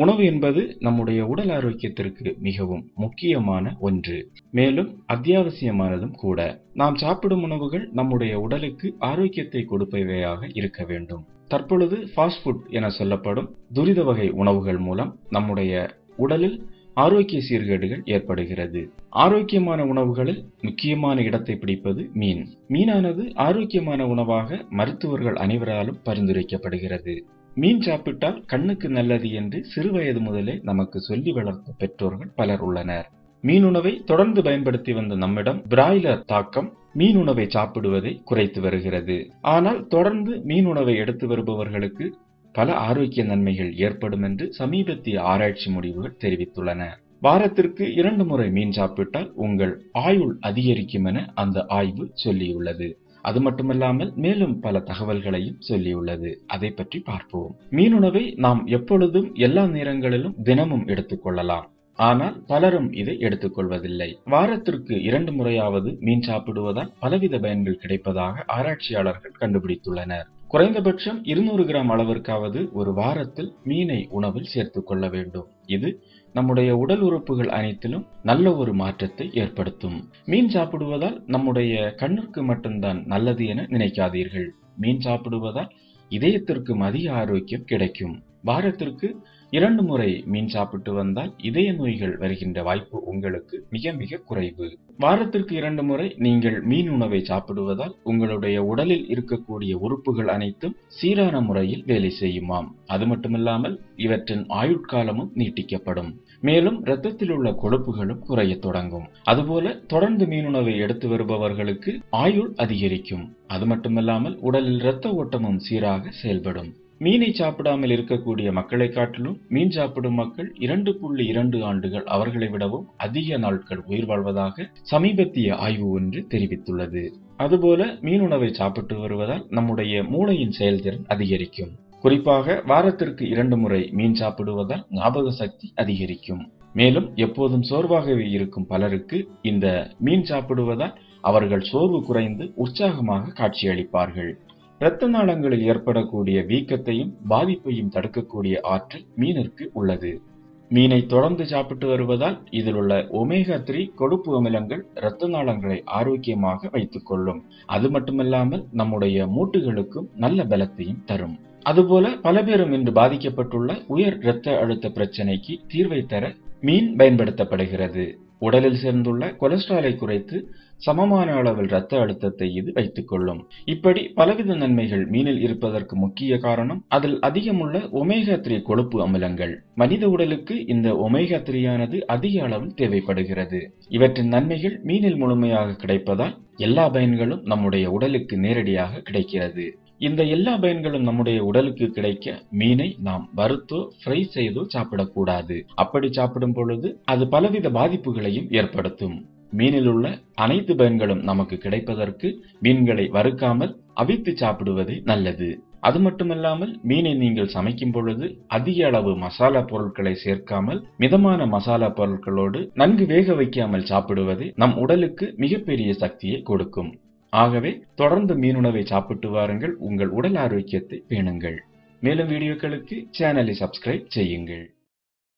உணவு என்பது நம்முடைய உடல் ஆரோக்கியத்திற்கு மிகவும் முக்கியமான ஒன்று. மேலும் அத்தியாவசியமானதும் கூட. நாம் சாப்பிடும் உணவுகள் நம்முடைய உடலுக்கு ஆரோக்கியத்தை கொடுப்பவையாக இருக்க வேண்டும். தற்பொழுது ஃபாஸ்ட் ஃபுட் என சொல்லப்படும் துரித வகை உணவுகள் மூலம் நம்முடைய உடலில் ஆரோக்கிய சீர்கேடுகள் ஏற்படுகிறது. ஆரோக்கியமான உணவுகளில் முக்கியமான இடத்தை பிடிப்பது மீன். மீனானது ஆரோக்கியமான உணவாக மருத்துவர்கள் அனைவராலும் பரிந்துரைக்கப்படுகிறது. மீன் சாப்பிட்டால் கண்ணுக்கு நல்லது என்று சிறுவயது முதலே நமக்கு சொல்லி வளர்த்த பெற்றோர்கள் பலர் உள்ளனர். மீனுணவை தொடர்ந்து பயன்படுத்தி வந்த நம்மிடம் பிராய்லர் தாக்கம் மீன் உணவை சாப்பிடுவதை குறைத்து வருகிறது. ஆனால் தொடர்ந்து மீன் உணவை எடுத்து வருபவர்களுக்கு பல ஆரோக்கிய நன்மைகள் ஏற்படும் என்று சமீபத்திய ஆராய்ச்சி முடிவுகள் தெரிவித்துள்ளன. வாரத்திற்கு இரண்டு முறை மீன் சாப்பிட்டால் உங்கள் ஆயுள் அதிகரிக்கும் என அந்த ஆய்வு சொல்லியுள்ளது. அது மட்டுமல்லாமல் மேலும் பல தகவல்களையும் சொல்லியுள்ளது. அதை பற்றி பார்ப்போம். மீன் உணவை நாம் எப்பொழுதும் எல்லா நேரங்களிலும் தினமும் எடுத்துக்கொள்ளலாம் ஆனால் பலரும் இதை எடுத்துக்கொள்வதில்லை வாரத்திற்கு இரண்டு முறையாவது மீன் சாப்பிடுவதால் பலவித பயன்கள் கிடைப்பதாக ஆராய்ச்சியாளர்கள் கண்டுபிடித்துள்ளனர். குறைந்தபட்சம் இருநூறு கிராம் அளவிற்காவது ஒரு வாரத்தில் மீனை உணவில் சேர்த்துக் கொள்ள வேண்டும். இது நம்முடைய உடல் உறுப்புகள் அனைத்திலும் நல்ல ஒரு மாற்றத்தை ஏற்படுத்தும். மீன் சாப்பிடுவதால் நம்முடைய கண்ணிற்கு மட்டும்தான் நல்லது என நினைக்காதீர்கள். மீன் சாப்பிடுவதால் இதயத்திற்கும் அதிக ஆரோக்கியம் கிடைக்கும். வாரத்திற்கு இரண்டு முறை மீன் சாப்பிட்டு வந்தால் இதய நோய்கள் வருகின்ற வாய்ப்பு உங்களுக்கு மிக மிக குறைவு. வாரத்திற்கு இரண்டு முறை நீங்கள் மீன் உணவை சாப்பிடுவதால் உங்களுடைய உடலில் இருக்கக்கூடிய உறுப்புகள் அனைத்தும் சீரான முறையில் வேலை செய்யுமாம். அது மட்டுமில்லாமல் இவற்றின் ஆயுட்காலமும் நீட்டிக்கப்படும். மேலும் இரத்தத்தில் உள்ள கொழுப்புகளும் குறைய தொடங்கும். அதுபோல தொடர்ந்து மீன் உணவை எடுத்து வருபவர்களுக்கு ஆயுள் அதிகரிக்கும். அது மட்டுமல்லாமல் உடலில் இரத்த ஓட்டமும் சீராக செயல்படும். மீனை சாப்பிடாமல் இருக்கக்கூடிய மக்களை காட்டிலும் மீன் சாப்பிடும் மக்கள் இரண்டு புள்ளி இரண்டு ஆண்டுகள் அவர்களை விடவும் அதிக நாட்கள் உயிர் வாழ்வதாக சமீபத்திய ஆய்வு ஒன்று தெரிவித்துள்ளது. அதுபோல மீன் உணவை சாப்பிட்டு வருவதால் நம்முடைய மூளையின் செயல்திறன் அதிகரிக்கும். குறிப்பாக வாரத்திற்கு இரண்டு முறை மீன் சாப்பிடுவதால் ஞாபக சக்தி அதிகரிக்கும். மேலும் எப்போதும் சோர்வாகவே இருக்கும் பலருக்கு இந்த மீன் சாப்பிடுவதால் அவர்கள் சோர்வு குறைந்து உற்சாகமாக காட்சியளிப்பார்கள். இரத்த நாளங்களில் ஏற்படக்கூடிய வீக்கத்தையும் பாதிப்பையும் தடுக்கக்கூடிய ஆற்றல் மீனிற்கு உள்ளது. மீனை தொடர்ந்து சாப்பிட்டு வருவதால் இதில் உள்ள ஒமேகா த்ரீ கொழுப்பு அமிலங்கள் இரத்த நாளங்களை ஆரோக்கியமாக வைத்துக் கொள்ளும் அது மட்டுமல்லாமல் நம்முடைய மூட்டுகளுக்கும் நல்ல பலத்தையும் தரும். அதுபோல பல பேரும் இன்று பாதிக்கப்பட்டுள்ள உயர் இரத்த அழுத்த பிரச்சனைக்கு தீர்வை தர மீன் பயன்படுத்தப்படுகிறது. உடலில் சேர்ந்துள்ள கொலஸ்ட்ராலை குறைத்து சமமான அளவில் இரத்த அழுத்தத்தை இது வைத்துக் கொள்ளும். இப்படி பலவித நன்மைகள் மீனில் இருப்பதற்கு முக்கிய காரணம் அதில் அதிகமுள்ள ஒமேகா த்ரீ கொழுப்பு அமிலங்கள். மனித உடலுக்கு இந்த ஒமேகா த்ரீயானது அதிக அளவில் தேவைப்படுகிறது. இவற்றின் நன்மைகள் மீனில் முழுமையாக கிடைப்பதால் எல்லா பயன்களும் நம்முடைய உடலுக்கு நேரடியாக கிடைக்கிறது. இந்த எல்லா பயன்களும் நம்முடைய உடலுக்கு கிடைக்க மீனை நாம் வறுத்தோ ஃப்ரை செய்தோ சாப்பிடக்கூடாது. அப்படி சாப்பிடும் பொழுது அது பலவித பாதிப்புகளையும் ஏற்படுத்தும். மீனில் உள்ள அனைத்து பயன்களும் நமக்கு கிடைப்பதற்கு மீன்களை வறுக்காமல் அவித்து சாப்பிடுவது நல்லது. அது மட்டுமல்லாமல் மீனை நீங்கள் சமைக்கும் பொழுது அதிக அளவு மசாலா பொருட்களை சேர்க்காமல் மிதமான மசாலா பொருட்களோடு நன்கு வேக வைக்காமல் சாப்பிடுவது நம் உடலுக்கு மிகப்பெரிய சக்தியை கொடுக்கும். ஆகவே தொடர்ந்து மீனுணவை சாப்பிட்டு வாருங்கள். உங்கள் உடல் ஆரோக்கியத்தை பேணுங்கள். மேலும் வீடியோக்களுக்கு சேனலை சப்ஸ்கிரைப் செய்யுங்கள்.